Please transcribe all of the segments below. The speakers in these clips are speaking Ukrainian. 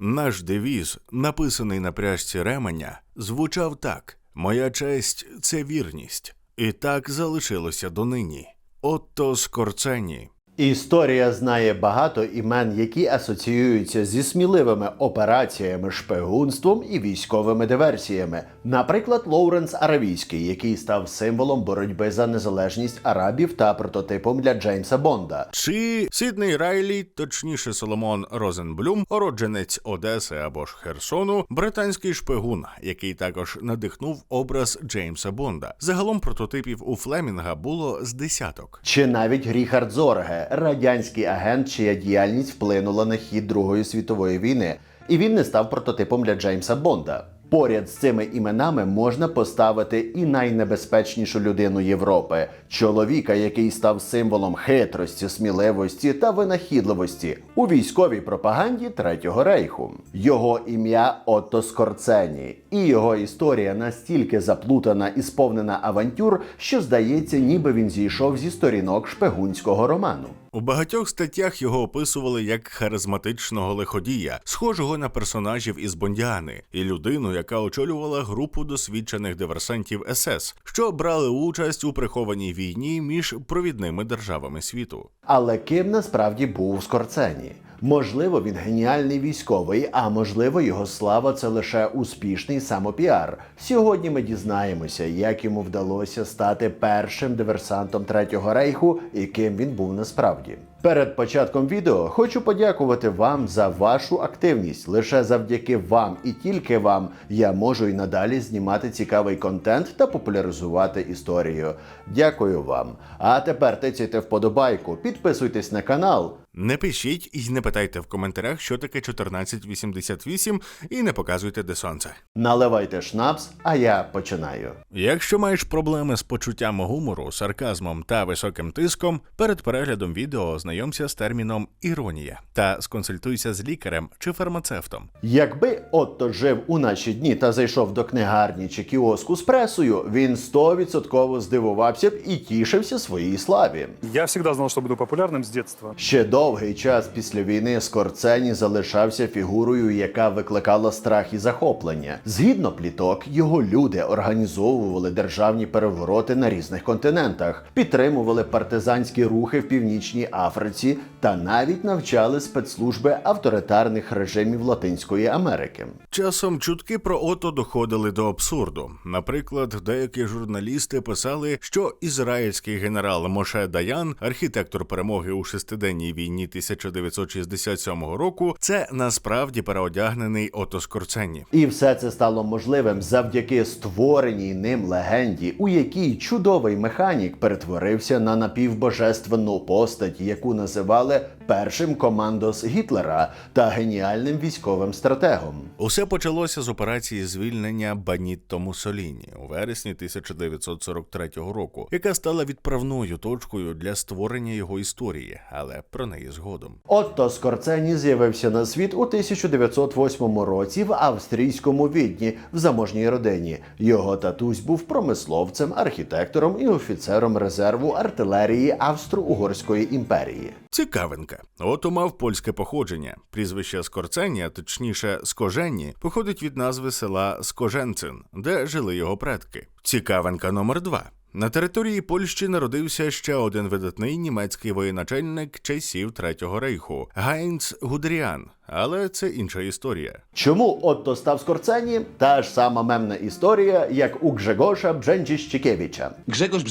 Наш девіз, написаний на пряжці ременя, звучав так: Моя честь це вірність. І так залишилося донині. Отто Скорцені. Історія знає багато імен, які асоціюються зі сміливими операціями, шпигунством і військовими диверсіями. Наприклад, Лоуренс Аравійський, який став символом боротьби за незалежність арабів та прототипом для Джеймса Бонда. Чи Сідней Райлі, точніше Соломон Розенблюм, уродженець Одеси або ж Херсону, британський шпигун, який також надихнув образ Джеймса Бонда. Загалом прототипів у Флемінга було з десяток. Чи навіть Ріхард Зорге, радянський агент, чия діяльність вплинула на хід Другої світової війни, і він не став прототипом для Джеймса Бонда. Поряд з цими іменами можна поставити і найнебезпечнішу людину Європи чоловіка, який став символом хитрості, сміливості та винахідливості у військовій пропаганді Третього рейху. Його ім'я Отто Скорцені, і його історія настільки заплутана і сповнена авантюр, що здається, ніби він зійшов зі сторінок шпигунського роману. У багатьох статтях його описували як харизматичного лиходія, схожого на персонажів із Бондіани, і людину, яка очолювала групу досвідчених диверсантів СС, що брали участь у прихованій війні між провідними державами світу. Але ким насправді був Скорцені? Можливо, він геніальний військовий, а можливо, його слава це лише успішний самопіар. Сьогодні ми дізнаємося, як йому вдалося стати першим диверсантом Третього рейху і ким він був насправді. Перед початком відео хочу подякувати вам за вашу активність. Лише завдяки вам і тільки вам я можу і надалі знімати цікавий контент та популяризувати історію. Дякую вам. А тепер тицяйте вподобайку, підписуйтесь на канал. Не пишіть і не питайте в коментарях, що таке 1488, і не показуйте де сонце. Наливайте шнапс, а я починаю. Якщо маєш проблеми з почуттям гумору, сарказмом та високим тиском, перед переглядом відео ознайомся з терміном іронія та сконсультуйся з лікарем чи фармацевтом. Якби Отто жив у наші дні та зайшов до книгарні чи кіоску з пресою, він 100% здивувався б і тішився своїй славі. Я всегда знал, что буду популярным с детства. Ще довгий час після війни Скорцені залишався фігурою, яка викликала страх і захоплення. Згідно пліток, його люди організовували державні перевороти на різних континентах, підтримували партизанські рухи в північній Африці та навіть навчали спецслужби авторитарних режимів Латинської Америки. Часом чутки про ото доходили до абсурду. Наприклад, деякі журналісти писали, що ізраїльський генерал Моше Даян, архітектор перемоги у шестиденній війні 1967 року, це насправді переодягнений Ото Скорцені. І все це стало можливим завдяки створеній ним легенді, у якій чудовий механік перетворився на напівбожественну постать, яку називали першим командос Гітлера та геніальним військовим стратегом. Усе почалося з операції звільнення Банітто Муссоліні у вересні 1943 року, яка стала відправною точкою для створення його історії, але про неї згодом. Отто Скорцені з'явився на світ у 1908 році в австрійському відні в заможній родині. Його татусь був промисловцем, архітектором і офіцером резерву артилерії Австро-Угорської імперії. Цікавинка. Ото мав польське походження. Прізвище Скорцені, точніше Скоженні, походить від назви села Скоженцин, де жили його предки. Цікавинка номер два. На території Польщі народився ще один видатний німецький воєначальник часів Третього рейху Гайнц Гудріан, але це інша історія. Чому Отто став Скорцені? Та ж сама мемна історія, як у Гжегоша Бженджіщикевича. Grzegorz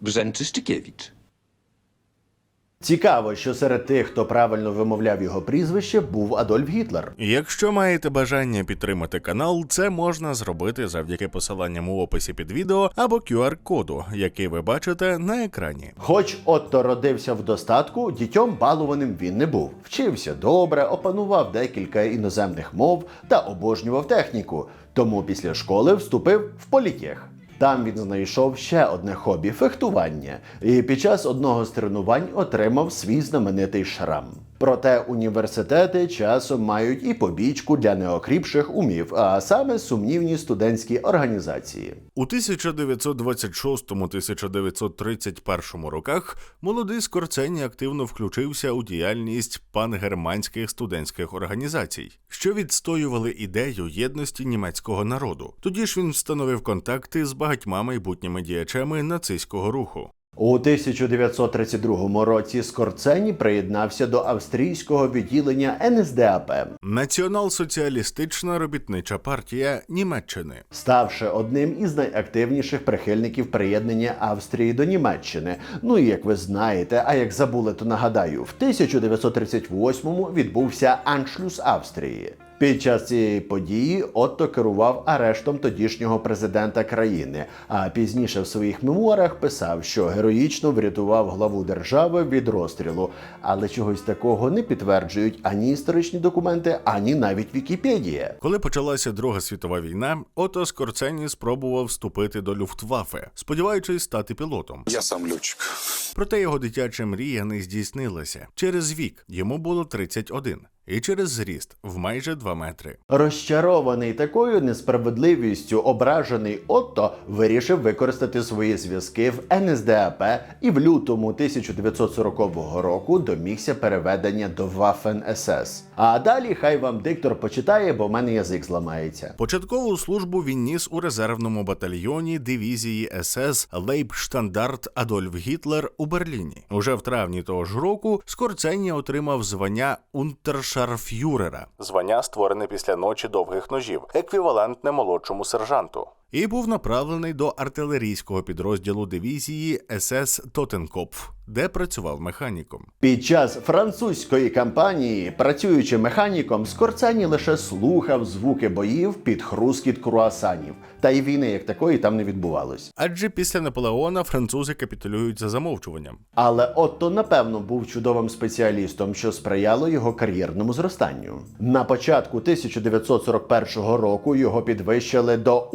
Brzęczyszczykiewicz. Brzęczyszczykiewicz. Цікаво, що серед тих, хто правильно вимовляв його прізвище, був Адольф Гітлер. Якщо маєте бажання підтримати канал, це можна зробити завдяки посиланням у описі під відео або QR-коду, який ви бачите на екрані. Хоч Отто родився в достатку, дітьом балованим він не був. Вчився добре, опанував декілька іноземних мов та обожнював техніку. Тому після школи вступив в політех. Там він знайшов ще одне хобі фехтування, і під час одного з тренувань отримав свій знаменитий шрам. Проте університети часом мають і побічку для неокріпших умів, а саме сумнівні студентські організації. У 1926-1931 роках молодий Скорцені активно включився у діяльність пангерманських студентських організацій, що відстоювали ідею єдності німецького народу. Тоді ж він встановив контакти з багатьма майбутніми діячами нацистського руху. У 1932 році Скорцені приєднався до австрійського відділення НСДАП, Націонал-соціалістична робітнича партія Німеччини. ставши одним із найактивніших прихильників приєднання Австрії до Німеччини. Ну і як ви знаєте, а як забули, то нагадаю, в 1938-му відбувся аншлюс Австрії. Під час цієї події Отто керував арештом тодішнього президента країни, а пізніше в своїх мемуарах писав, що героїчно врятував главу держави від розстрілу. Але чогось такого не підтверджують ані історичні документи, ані навіть Вікіпедія. Коли почалася Друга світова війна, Ото Скорцені спробував вступити до Люфтваффе, сподіваючись стати пілотом. Я сам летчик. Проте його дитяча мрія не здійснилася. Через вік йому було 31, і через зріст в майже 2 метри. Розчарований такою несправедливістю, ображений Отто вирішив використати свої зв'язки в НСДАП і в лютому 1940 року домігся переведення до Waffen СС. А далі хай вам диктор почитає, бо в мене язик зламається. Початкову службу він ніс у резервному батальйоні дивізії СС Лейбштандарт Адольф Гітлер у Берліні. Уже в травні того ж року Скорцені отримав звання унтершарфюрера, звання створене після ночі довгих ножів, еквівалентне молодшому сержанту. І був направлений до артилерійського підрозділу дивізії СС Тотенкопф, де працював механіком. Під час французької кампанії, працюючи механіком, Скорцені лише слухав звуки боїв під хрускіт круасанів. Та й війни як такої там не відбувалось. Адже після Наполеона французи капітулюють за замовчуванням. Але Отто, напевно, був чудовим спеціалістом, що сприяло його кар'єрному зростанню. На початку 1941 року його підвищили до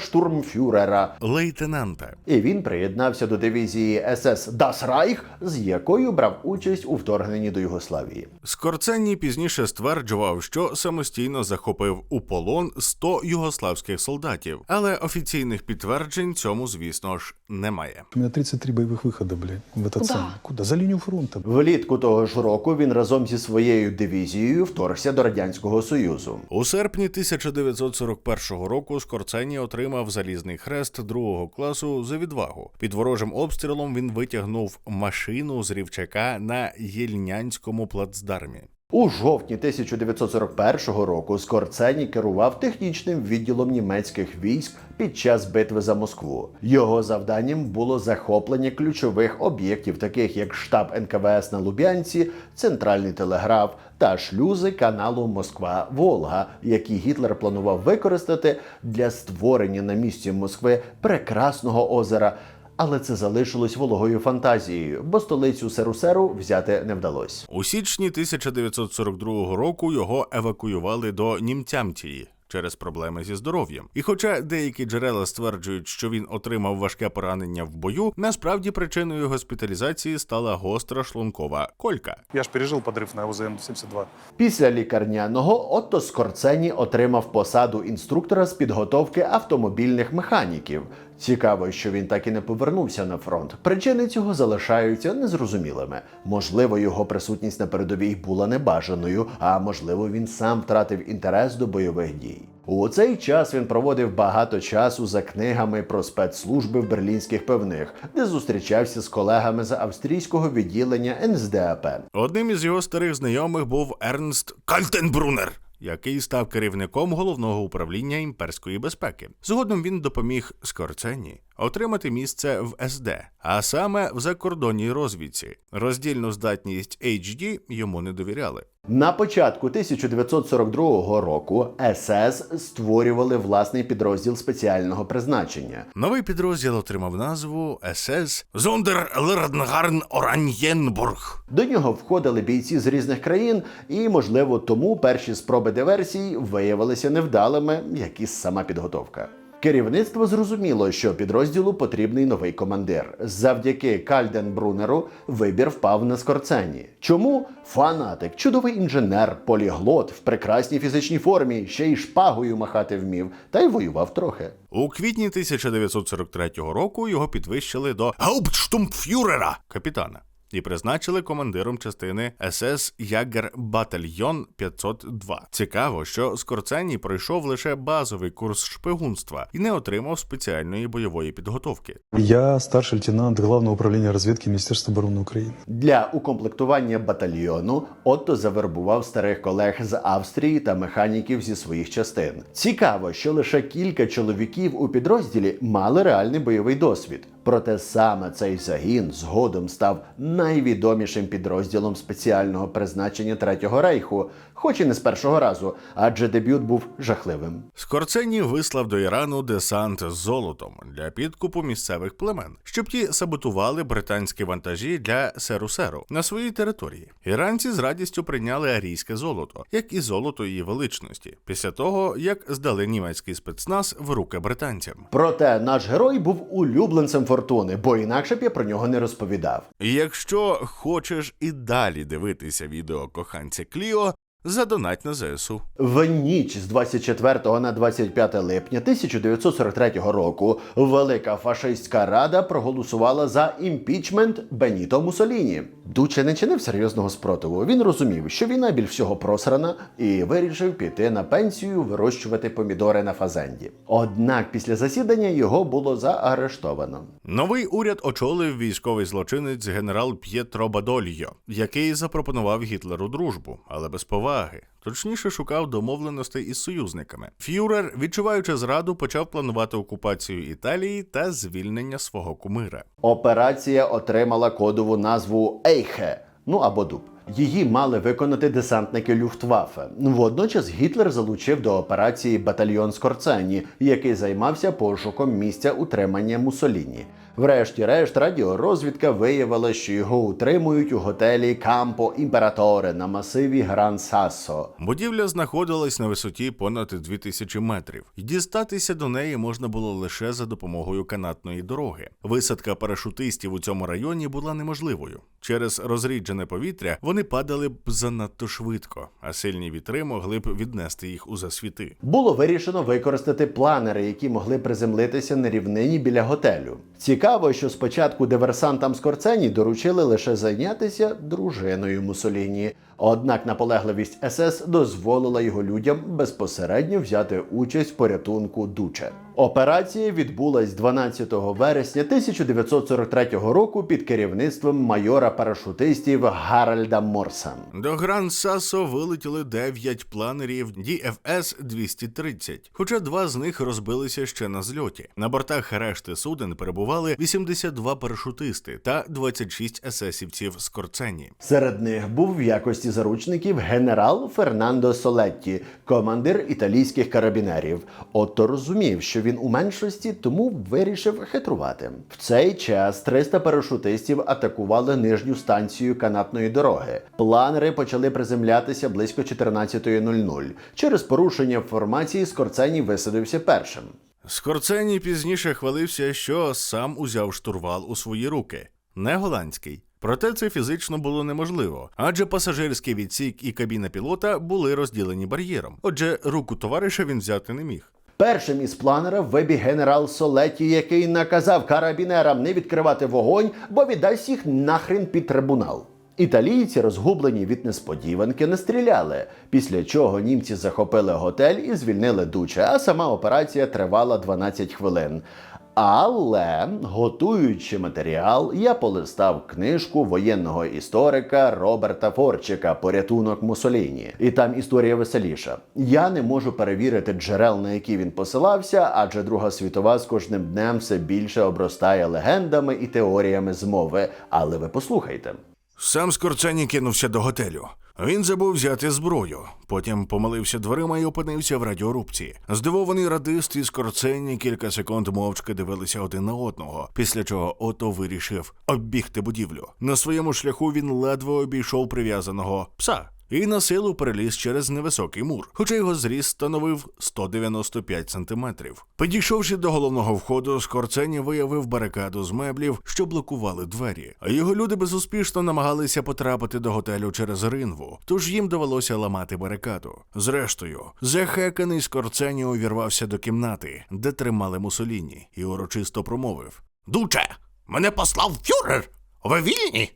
унтерштурмфюрера, Лейтенанта. і він приєднався до дивізії СС Das Reich, з якою брав участь у вторгненні до Югославії. Скорценні пізніше стверджував, що самостійно захопив у полон 100 югославських солдатів, але офіційних підтверджень цьому, звісно ж, немає. У меня 33 боевых выхода, блядь, в этот Куда? самый. Куда? За линию фронта. Влітку того ж року він разом зі своєю дивізією вторгся до радянського союзу. У серпні 1941 року Скорцені отримав залізний хрест другого класу за відвагу. Під ворожим обстрілом він витягнув машину з рівчака на Єльнянському плацдармі. У жовтні 1941 року Скорцені керував технічним відділом німецьких військ під час битви за Москву. Його завданням було захоплення ключових об'єктів, таких як штаб НКВС на Лубянці, центральний телеграф та шлюзи каналу Москва-Волга, які Гітлер планував використати для створення на місці Москви прекрасного озера. Але це залишилось вологою фантазією, бо столицю Серусеру взяти не вдалося. У січні 1942 року його евакуювали до Німтямтії. Через проблеми зі здоров'ям, і хоча деякі джерела стверджують, що він отримав важке поранення в бою, насправді причиною госпіталізації стала гостра шлункова колька. Я ж пережил подрыв на УЗМ-72. Після лікарняного Отто Скорцені отримав посаду інструктора з підготовки автомобільних механіків. Цікаво, що він так і не повернувся на фронт. Причини цього залишаються незрозумілими. Можливо, його присутність на передовій була небажаною, а можливо, він сам втратив інтерес до бойових дій. У цей час він проводив багато часу за книгами про спецслужби в берлінських пивних, де зустрічався з колегами з австрійського відділення НСДАП. Одним із його старих знайомих був Ернст Кальтенбрунер. Який став керівником головного управління імперської безпеки. Згодом він допоміг Скорцені отримати місце в СД, а саме в закордонній розвідці. Роздільну здатність HD йому не довіряли. На початку 1942 року СС створювали власний підрозділ спеціального призначення. Новий підрозділ отримав назву СС Зондерлерднгарн Ораньєнбург. До нього входили бійці з різних країн, і, можливо, тому перші спроби диверсій виявилися невдалими, як і сама підготовка. Керівництво зрозуміло, що підрозділу потрібний новий командир. Завдяки Кальденбрунеру вибір впав на Скорцені. Чому фанатик, чудовий інженер, поліглот в прекрасній фізичній формі, ще й шпагою махати вмів, та й воював трохи. У квітні 1943 року його підвищили до Гауптштумфюрера капітана і призначили командиром частини СС Ягер Батальйон 502. Цікаво, що Скорцені пройшов лише базовий курс шпигунства і не отримав спеціальної бойової підготовки. Я старший лейтенант Главного управления разведки Министерства обороны Украины. Для укомплектування батальйону Отто завербував старих колег з Австрії та механіків зі своїх частин. Цікаво, що лише кілька чоловіків у підрозділі мали реальний бойовий досвід. Проте саме цей загін згодом став найвідомішим підрозділом спеціального призначення Третього рейху, хоч і не з першого разу, адже дебют був жахливим. Скорцені вислав до Ірану десант з золотом для підкупу місцевих племен, щоб ті саботували британські вантажі для серу-серу на своїй території. Іранці з радістю прийняли арійське золото, як і золото її величності, після того як здали німецький спецназ в руки британцям. Проте наш герой був улюбленцем фортуни, бо інакше б я про нього не розповідав. Якщо хочеш і далі дивитися відео коханця Кліо, задонать на ЗСУ. В ніч з 24 на 25 липня 1943 року Велика фашистська рада проголосувала за імпічмент Беніто Мусоліні. Дуче не чинив серйозного спротиву. Він розумів, що війна біль всього просрана, і вирішив піти на пенсію вирощувати помідори на фазенді. Однак після засідання його було заарештовано. Новий уряд очолив військовий злочинець генерал П'єтро Бадольо, який запропонував Гітлеру дружбу, але без поваги. Точніше шукав домовленостей із союзниками. Фюрер, відчуваючи зраду, почав планувати окупацію Італії та звільнення свого кумира. Операція отримала кодову назву Ейхе, ну або Дуб. Її мали виконати десантники Люфтваффе. Водночас Гітлер залучив до операції батальйон Скорцені, який займався пошуком місця утримання Мусоліні. Врешті-решт, радіорозвідка виявила, що його утримують у готелі Кампо Імператоре на масиві Гран Сассо. Будівля знаходилась на висоті понад 2000 метрів, і дістатися до неї можна було лише за допомогою канатної дороги. Висадка парашутистів у цьому районі була неможливою. Через розріджене повітря вони падали б занадто швидко, а сильні вітри могли б віднести їх у засвіти. Було вирішено використати планери, які могли приземлитися на рівнині біля готелю. Цікаво, що спочатку диверсантам Скорцені доручили лише зайнятися дружиною Мусоліні. Однак наполегливість СС дозволила його людям безпосередньо взяти участь в порятунку Дуче. Операція відбулась 12 вересня 1943 року під керівництвом майора парашутистів Гаральда Морса. До Гран Сасо вилетіли 9 планерів DFS 230, хоча два з них розбилися ще на зльоті. На бортах решти суден перебували 82 парашутисти та 26 есесівців з Корцені. Серед них був в якості заручників генерал Фернандо Солетті, командир італійських карабінерів. Отто розумів, що він у меншості, тому вирішив хитрувати. В цей час 300 парашутистів атакували нижню станцію канатної дороги. Планери почали приземлятися близько 14.00. Через порушення формації Скорцені висадився першим. Скорцені пізніше хвалився, що сам узяв штурвал у свої руки, не голландський. Проте це фізично було неможливо, адже пасажирський відсік і кабіна пілота були розділені бар'єром. Отже, руку товариша він взяти не міг. Першим із планера вибіг генерал Солеті, який наказав карабінерам не відкривати вогонь, бо віддасть їх нахрен під трибунал. Італійці, розгублені від несподіванки, не стріляли, після чого німці захопили готель і звільнили дуче, а сама операція тривала 12 хвилин. Але, готуючи матеріал, я полистав книжку воєнного історика Роберта Форчика Порятунок Мусоліні. І там історія веселіша. Я не можу перевірити джерел, на які він посилався, адже Друга світова з кожним днем все більше обростає легендами і теоріями змови. Але ви послухайте. Сам Скорцені кинувся до готелю. Він забув взяти зброю. Потім помилився дверима і опинився в радіорубці. Здивований радист і Скорцені кілька секунд мовчки дивилися один на одного, після чого Ото вирішив оббігти будівлю. На своєму шляху він ледве обійшов прив'язаного пса. І на силу переліз через невисокий мур, хоча його зріст становив 195 сантиметрів. Підійшовши до головного входу, Скорцені виявив барикаду з меблів, що блокували двері. А його люди безуспішно намагалися потрапити до готелю через ринву, тож їм довелося ламати барикаду. Зрештою, захеканий Скорцені увірвався до кімнати, де тримали Мусоліні, і урочисто промовив: Дуче, мене послав фюрер! Ви вільні?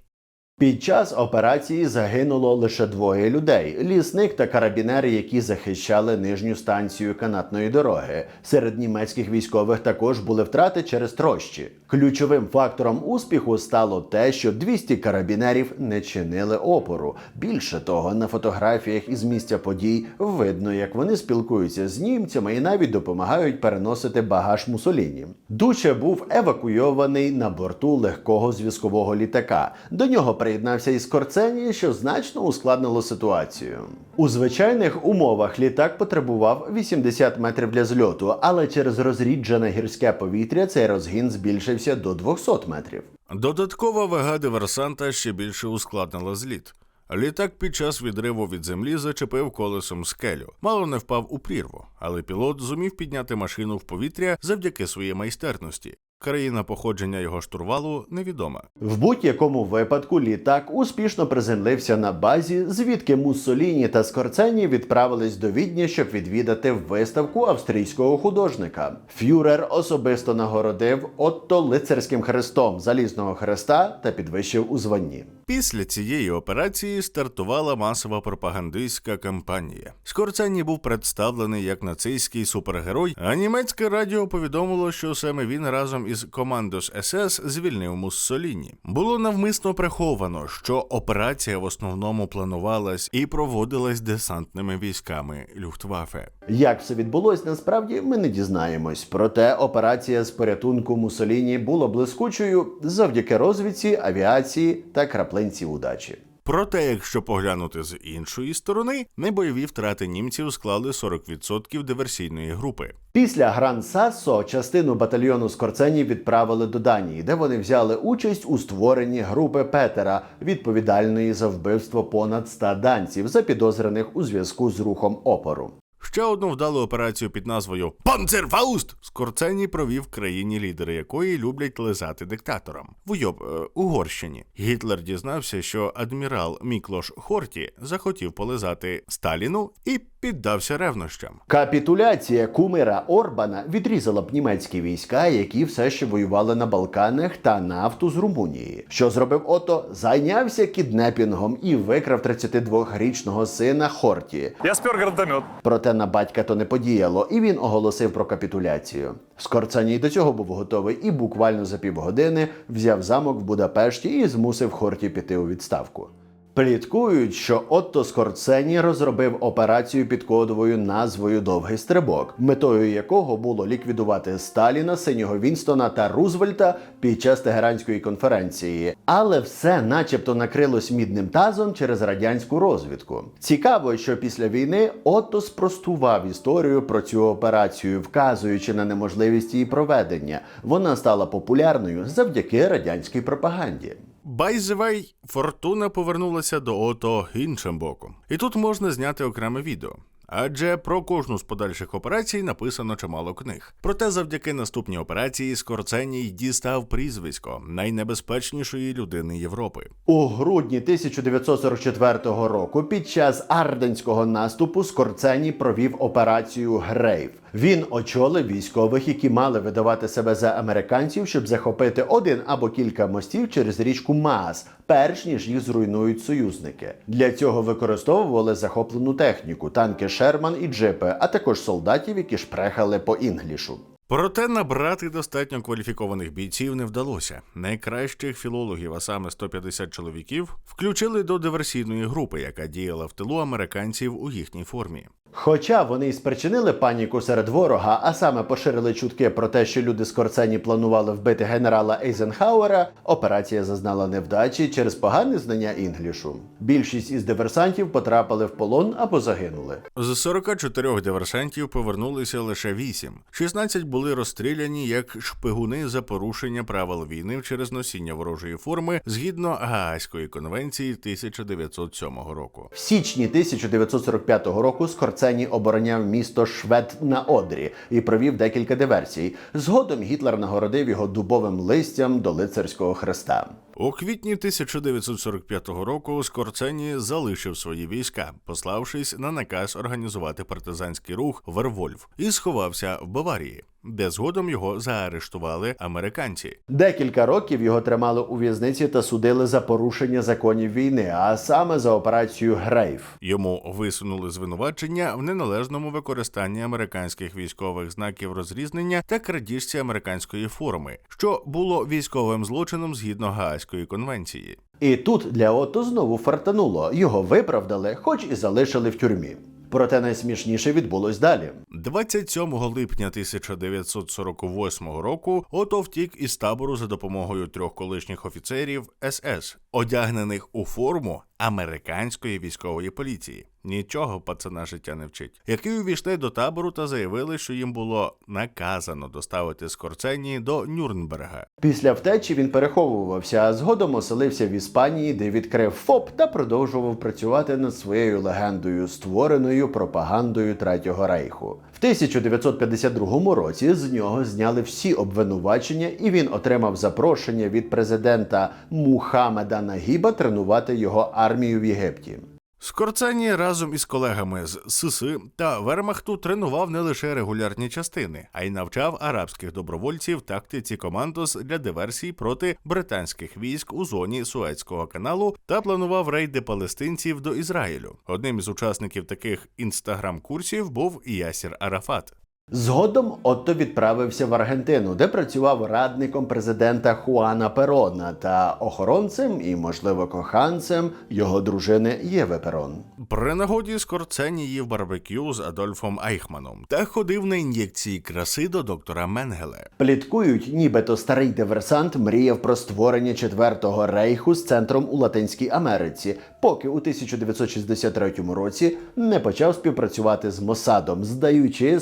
Під час операції загинуло лише двоє людей: лісник та карабінери, які захищали нижню станцію канатної дороги. Серед німецьких військових також були втрати через трощі. Ключовим фактором успіху стало те, що 200 карабінерів не чинили опору. Більше того, на фотографіях із місця подій видно, як вони спілкуються з німцями і навіть допомагають переносити багаж Мусоліні. Дуче був евакуйований на борту легкого зв'язкового літака. До нього приєднався і Скорцені, що значно ускладнило ситуацію. У звичайних умовах літак потребував 80 метрів для зльоту, але через розріджене гірське повітря цей розгін збільшився до 200 метрів. Додаткова вага диверсанта ще більше ускладнила зліт. Літак під час відриву від землі зачепив колесом скелю, мало не впав у прірву, але пілот зумів підняти машину в повітря завдяки своїй майстерності. Країна походження його штурвалу невідома. В будь-якому випадку літак успішно приземлився на базі, звідки Муссоліні та Скорцені відправились до Відня, щоб відвідати виставку австрійського художника. Фюрер особисто нагородив Отто лицарським хрестом залізного хреста та підвищив у званні. Після цієї операції стартувала масова пропагандистська кампанія. Скорцені був представлений як нацистський супергерой, а німецьке радіо повідомило, що саме він разом із командос СС звільнив Муссоліні. Було навмисно приховано, що операція в основному планувалась і проводилась десантними військами Люфтваффе. Як все відбулось, насправді ми не дізнаємось. Проте операція з порятунку Муссоліні була блискучою завдяки розвідці, авіації та краплинці удачі. Проте, якщо поглянути з іншої сторони, небойові втрати німців склали 40% диверсійної групи. Після Гран Сассо частину батальйону Скорцені відправили до Данії, де вони взяли участь у створенні групи Петера, відповідальної за вбивство понад 100 данців, запідозрених у зв'язку з рухом опору. Ще одну вдалу операцію під назвою Панцерфауст Скорцені провів країні, лідери якої люблять лизати диктаторам в Уйоб, е, Угорщині. Гітлер дізнався, що адмірал Міклош Хорті захотів полизати Сталіну і піддався ревнощам. Капітуляція кумира Орбана відрізала б німецькі війська, які все ще воювали на Балканах та нафту з Румунії. Що зробив Ото? Зайнявся кіднепінгом і викрав 32-річного сина Хорті. Я спер гранатомет. Проте на батька то не подіяло, і він оголосив про капітуляцію. Скорцаній до цього був готовий і буквально за півгодини взяв замок в Будапешті і змусив Хорті піти у відставку. Пліткують, що Отто Скорцені розробив операцію під кодовою назвою Довгий стрибок, метою якого було ліквідувати Сталіна, синього Вінстона та Рузвельта під час Тегеранської конференції. Але все, начебто, накрилось мідним тазом через радянську розвідку. Цікаво, що після війни Отто спростував історію про цю операцію, вказуючи на неможливість її проведення. Вона стала популярною завдяки радянській пропаганді. Байзевей, фортуна повернулася до ото іншим боком. І тут можна зняти окреме відео. Адже про кожну з подальших операцій написано чимало книг. Проте завдяки наступній операції Скорценій дістав прізвисько найнебезпечнішої людини Європи. У грудні 1944 року під час арденського наступу Скорцені провів операцію Грейв. Він очолив військових, які мали видавати себе за американців, щоб захопити один або кілька мостів через річку Маас, перш ніж їх зруйнують союзники. Для цього використовували захоплену техніку, танки Шерман і джипи, а також солдатів, які шпрехали по інглішу. Проте набрати достатньо кваліфікованих бійців не вдалося. Найкращих філологів, а саме 150 чоловіків, включили до диверсійної групи, яка діяла в тилу американців у їхній формі. Хоча вони й спричинили паніку серед ворога, а саме поширили чутки про те, що люди з Корцені планували вбити генерала Ейзенхауера, операція зазнала невдачі через погане знання інглішу. Більшість із диверсантів потрапили в полон або загинули. З 44 диверсантів повернулися лише 8. 16 були розстріляні як шпигуни за порушення правил війни через носіння ворожої форми згідно Гаазької конвенції 1907 року. В січні 1945 року Скорцені обороняв місто Швед на Одрі і провів декілька диверсій. Згодом Гітлер нагородив його дубовим листям до лицарського хреста. У квітні 1945 року Скорцені залишив свої війська, пославшись на наказ організувати партизанський рух Вервольф, і сховався в Баварії, де згодом його заарештували американці. Декілька років його тримали у в'язниці та судили за порушення законів війни, а саме за операцію Грейв. Йому висунули звинувачення в неналежному використанні американських військових знаків розрізнення та крадіжці американської форми, що було військовим злочином згідно Гаазької конвенції. І тут для Отто знову фартануло. Його виправдали, хоч і залишили в тюрмі. Проте найсмішніше відбулось далі. 27 липня 1948 року Ото втік із табору за допомогою трьох колишніх офіцерів СС, одягнених у форму американської військової поліції. Нічого пацана життя не вчить, які увійшли до табору та заявили, що їм було наказано доставити Скорцені до Нюрнберга. Після втечі він переховувався, а згодом оселився в Іспанії, де відкрив ФОП та продовжував працювати над своєю легендою, створеною пропагандою Третього рейху. В 1952 році з нього зняли всі обвинувачення, і він отримав запрошення від президента Мухаммеда Нагіба тренувати його армію в Єгипті. Скорцені разом із колегами з СС та Вермахту тренував не лише регулярні частини, а й навчав арабських добровольців тактиці командос для диверсій проти британських військ у зоні Суецького каналу та планував рейди палестинців до Ізраїлю. Одним із учасників таких інстаграм-курсів був Ясір Арафат. Згодом Отто відправився в Аргентину, де працював радником президента Хуана Перона та охоронцем і, можливо, коханцем його дружини Єви Перон. При нагоді Скорцені їв барбекю з Адольфом Айхманом та ходив на ін'єкції краси до доктора Менгеле. Пліткують, нібито старий диверсант мріяв про створення четвертого рейху з центром у Латинській Америці, поки у 1963 році не почав співпрацювати з Мосадом, здаючи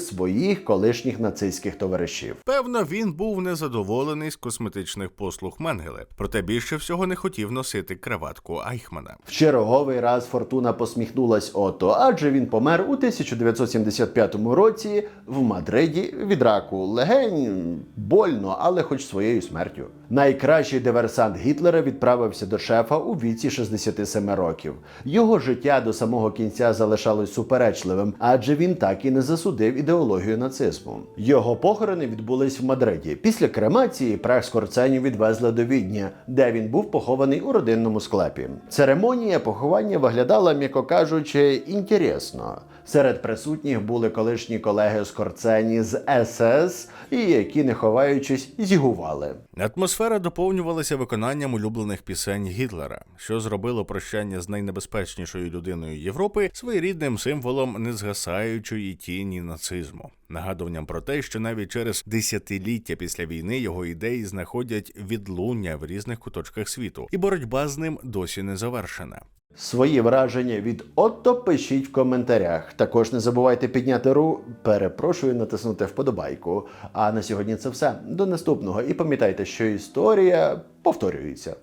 своїх колишніх нацистських товаришів. Певно, він був незадоволений з косметичних послуг Менгеле, проте більше всього не хотів носити краватку Айхмана. В черговий раз фортуна посміхнулась Ото, адже він помер у 1975 році в Мадриді від раку. Легень больно, але хоч своєю смертю. Найкращий диверсант Гітлера відправився до шефа у віці 67 років. Його життя до самого кінця залишалось суперечливим, адже він так і не засудив ідеологію нацизму. Його похорони відбулись в Мадриді. Після кремації прах Скорценю відвезли до Відня, де він був похований у родинному склепі. Церемонія поховання виглядала, м'яко кажучи, інтересно. Серед присутніх були колишні колеги Скорцені з СС, і які, не ховаючись, зігували. Атмосфера доповнювалася виконанням улюблених пісень Гітлера, що зробило прощання з найнебезпечнішою людиною Європи своєрідним символом незгасаючої тіні нацизму, нагадуванням про те, що навіть через десятиліття після війни його ідеї знаходять відлуння в різних куточках світу, і боротьба з ним досі не завершена. Свої враження від Отто пишіть в коментарях. Також не забувайте підняти ру. Перепрошую натиснути вподобайку. А на сьогодні це все. До наступного. І пам'ятайте, що історія повторюється.